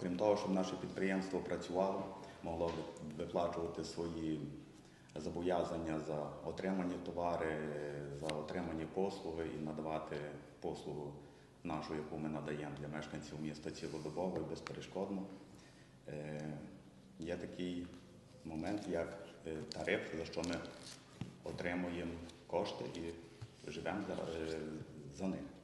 Крім того, щоб наше підприємство працювало, могло виплачувати свої зобов'язання за отримані товари, за отримані послуги і надавати послугу нашу, яку ми надаємо для мешканців міста цілодобово і безперешкодно. Е, Є такий момент, як е, тариф, за що ми отримуємо кошти і живемо за, е, за них. Е,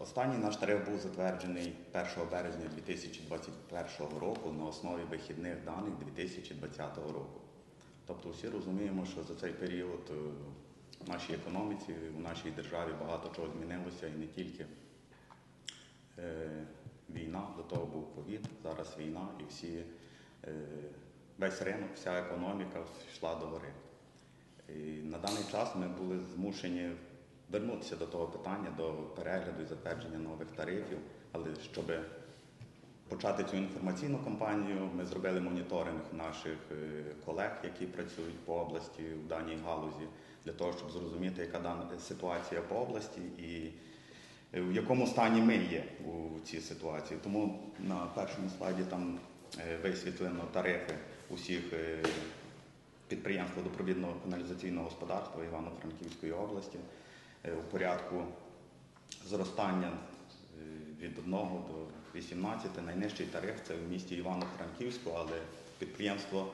Останній наш тариф був затверджений 1 березня 2021 року на основі вихідних даних 2020 року. Тобто всі розуміємо, що за цей період е, в нашій економіці, в нашій державі багато чого змінилося і не тільки е, війна, до того був ковід, зараз війна і всі, е, весь ринок, вся економіка йшла до гори. І на даний час ми були змушені вернутися до того питання, до перегляду і затвердження нових тарифів, але щоб почати цю інформаційну кампанію, ми зробили моніторинг наших е, колег, які працюють по області в даній галузі, для того, щоб зрозуміти, яка дана ситуація по області і е, в якому стані ми є у цій ситуації. Тому на першому слайді там е, висвітлено тарифи усіх е, підприємств водопровідного каналізаційного господарства Івано-Франківської області у порядку зростання е, від 1 до 18. Найнижчий тариф це в місті Івано-Франківську, але підприємство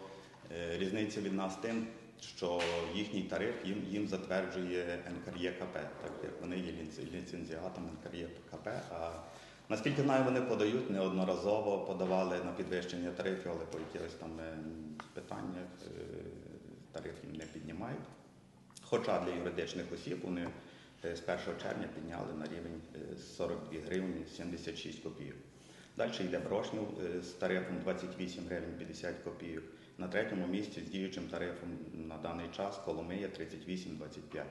е, різниця від нас тим, що їхній тариф їм, їм затверджує НКРЄКП, так як вони є ліцен- ліцензіатом НКРЄКП. А наскільки знаю, вони подають неодноразово подавали на підвищення тарифів, але по якихось там е, питаннях е, тариф їм не піднімають. Хоча для юридичних осіб вони е, з 1 червня підняли на рівень е, 42 гривні 76 копійок. Далі йде Брошнів е, з тарифом 28 гривень 50 копійок. На третьому місці з діючим тарифом на даний час Коломия 38,25.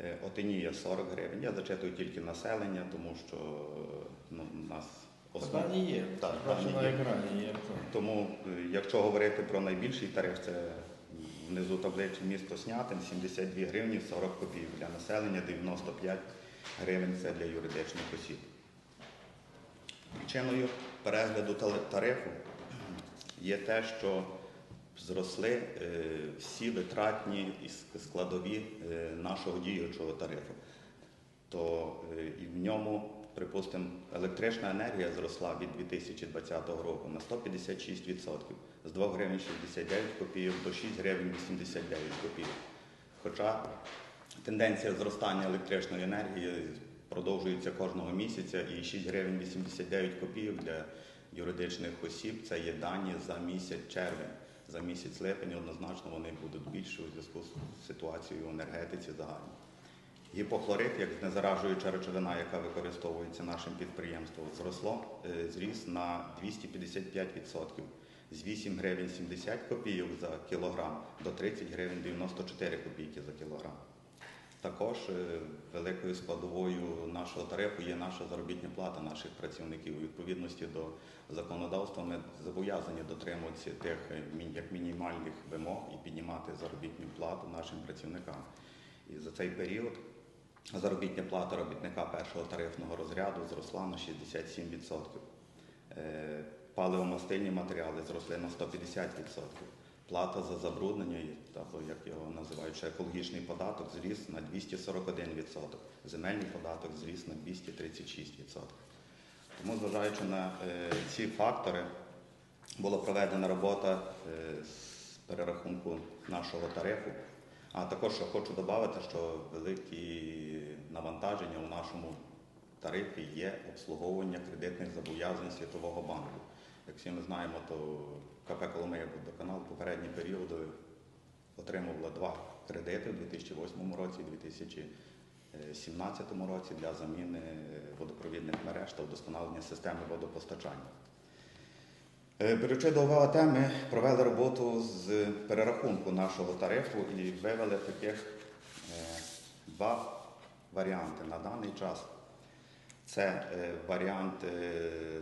Е, Отинія 40 гривень. Я зачитую тільки населення, тому що е, ну, у нас основ- є. Так, Бачу є. є. тому, е, якщо говорити про найбільший тариф, це внизу таблиці місто Снятин 72 гривні 40 копійок для населення, 95 гривень це для юридичних осіб. Причиною перегляду тарифу є те, що зросли е, всі витратні і складові е, нашого діючого тарифу. То е, і в ньому, припустимо, електрична енергія зросла від 2020 року на 156%, з 2 гривень 69 копійок до 6 гривень 89 копійок. Хоча тенденція зростання електричної енергії продовжується кожного місяця, і 6 гривень 89 копійок для юридичних осіб це є дані за місяць червень. За місяць липень однозначно вони будуть більші у зв'язку з ситуацією в енергетиці загально. Гіпохлорид, як знезаражуюча речовина, яка використовується нашим підприємством, зросло, е, зріс на 255%. З 8 гривень 70 копійок за кілограм до 30 гривень 94 копійки за кілограм. Також е, великою складовою нашого тарифу є наша заробітна плата наших працівників. У відповідності до законодавства ми зобов'язані дотримуватися тих е, як мінімальних вимог і піднімати заробітну плату нашим працівникам. І за цей період заробітня плата робітника першого тарифного розряду зросла на 67%. Е, Паливомастильні матеріали зросли на 150%. Плата за забруднення, або як його називають, екологічний податок, зріс на 241%. Земельний податок зріс на 236%. Тому, зважаючи на е, ці фактори, була проведена робота е, з перерахунку нашого тарифу. А також хочу додати, що великі навантаження у нашому тарифі є обслуговування кредитних зобов'язань Світового банку. Як всі ми знаємо, то КП Коломия водоканал в попередні періоди отримувала два кредити у 2008 році і 2017 році для заміни водопровідних мереж та вдосконалення системи водопостачання. Е, Беручи до уваги те, ми провели роботу з перерахунку нашого тарифу і вивели таких е, два варіанти на даний час. Це е, варіант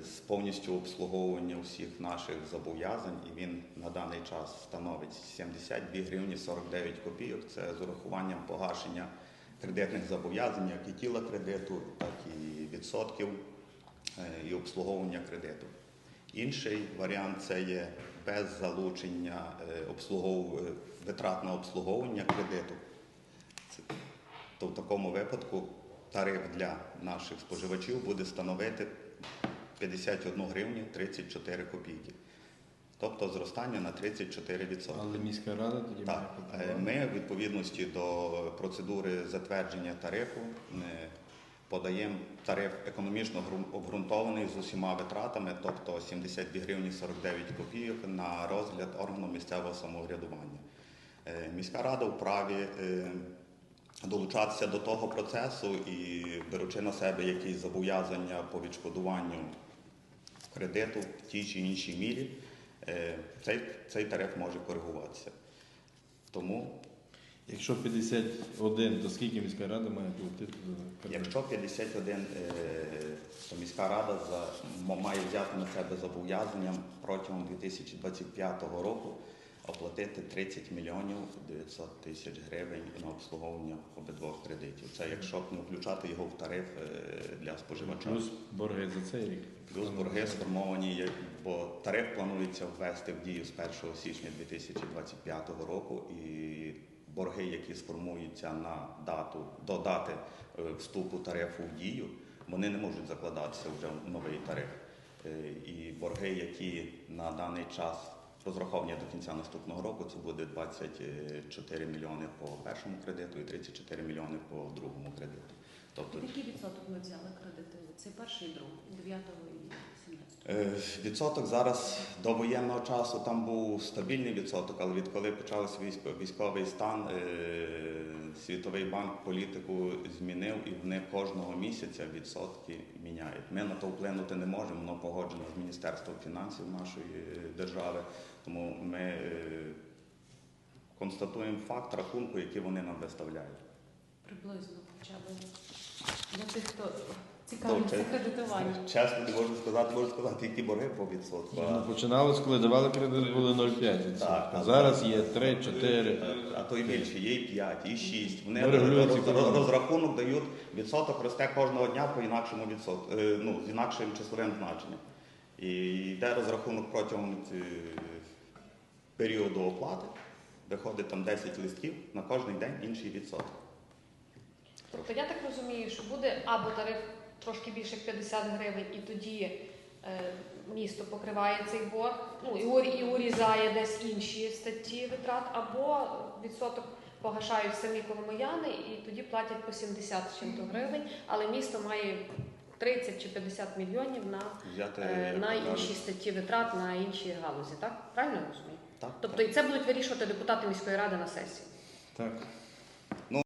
з повністю обслуговування всіх наших зобов'язань, і він на даний час становить 72 гривні 49 копійок. Це з урахуванням погашення кредитних зобов'язань, як і тіла кредиту, так і відсотків і обслуговування кредиту. Інший варіант це є без залучення е, обслугов... е, витрат на обслуговування кредиту. То в такому випадку тариф для наших споживачів буде становити 51 гривню 34 копійки. Тобто зростання на 34%. Але міська рада тоді Так, е, пропонувати. ми в відповідності до процедури затвердження тарифу е, подаємо тариф економічно обґрунтований з усіма витратами, тобто 72 гривні 49 копійок на розгляд органу місцевого самоврядування. Е, Міська рада вправі е, долучатися до того процесу і беручи на себе якісь зобов'язання по відшкодуванню кредиту в тій чи іншій мірі, е, цей, цей тариф може коригуватися. Тому, Якщо 51, то скільки міська рада має платити за кредит? якщо 51, е, то міська рада за, має взяти на себе зобов'язанням протягом 2025 року оплатити 30 мільйонів 900 тисяч гривень на обслуговування обидвох кредитів. Це якщо не включати його в тариф е, для споживача. Плюс борги за цей рік. Плюс борги сформовані, бо тариф планується ввести в дію з 1 січня 2025 року, і борги, які сформуються на дату до дати е, вступу тарифу в дію, вони не можуть закладатися вже в новий тариф. Е, І борги, які на даний час розраховані до кінця наступного року, це буде 24 мільйони по першому кредиту і 34 мільйони по другому кредиту. Тобто Який відсоток ми взяли кредити? Цей перший і другий, 9 і 17. Е, Відсоток зараз до воєнного часу там був стабільний відсоток, але відколи почався військо- військовий стан, е, Світовий банк політику змінив і вони кожного місяця відсотки міняють. Ми на то вплинути не можемо, воно погоджено з Міністерством фінансів нашої е, держави. Тому ми е, констатуємо факт рахунку, який вони нам виставляють. Приблизно хоча б для тих, хто цікавиться кредитуванням. Чесно не можу сказати, можу сказати, які борги по відсотку. Ну, починалось, коли давали кредит, були 0,5. Так, А так. зараз є 3, 4. А то і більше, є і 5, і 6. Вони Ну, роз- розрахунок дають, відсоток росте кожного дня по інакшому відсотку, е, ну, з інакшим числовим значенням. І йде розрахунок протягом е, періоду оплати, виходить там 10 листків, на кожний день інший відсоток. Тобто я так розумію, що буде або тариф трошки більше 50 гривень, і тоді е, місто покриває цей борг, ну і, і урізає десь інші статті витрат, або відсоток погашають самі коломияни і тоді платять по 70 з чим-то гривень, але місто має 30 чи 50 мільйонів на, Взяти, е, на інші статті витрат, на інші галузі, так? Правильно я розумію? Так, Тобто і це будуть вирішувати депутати міської ради на сесії. Так.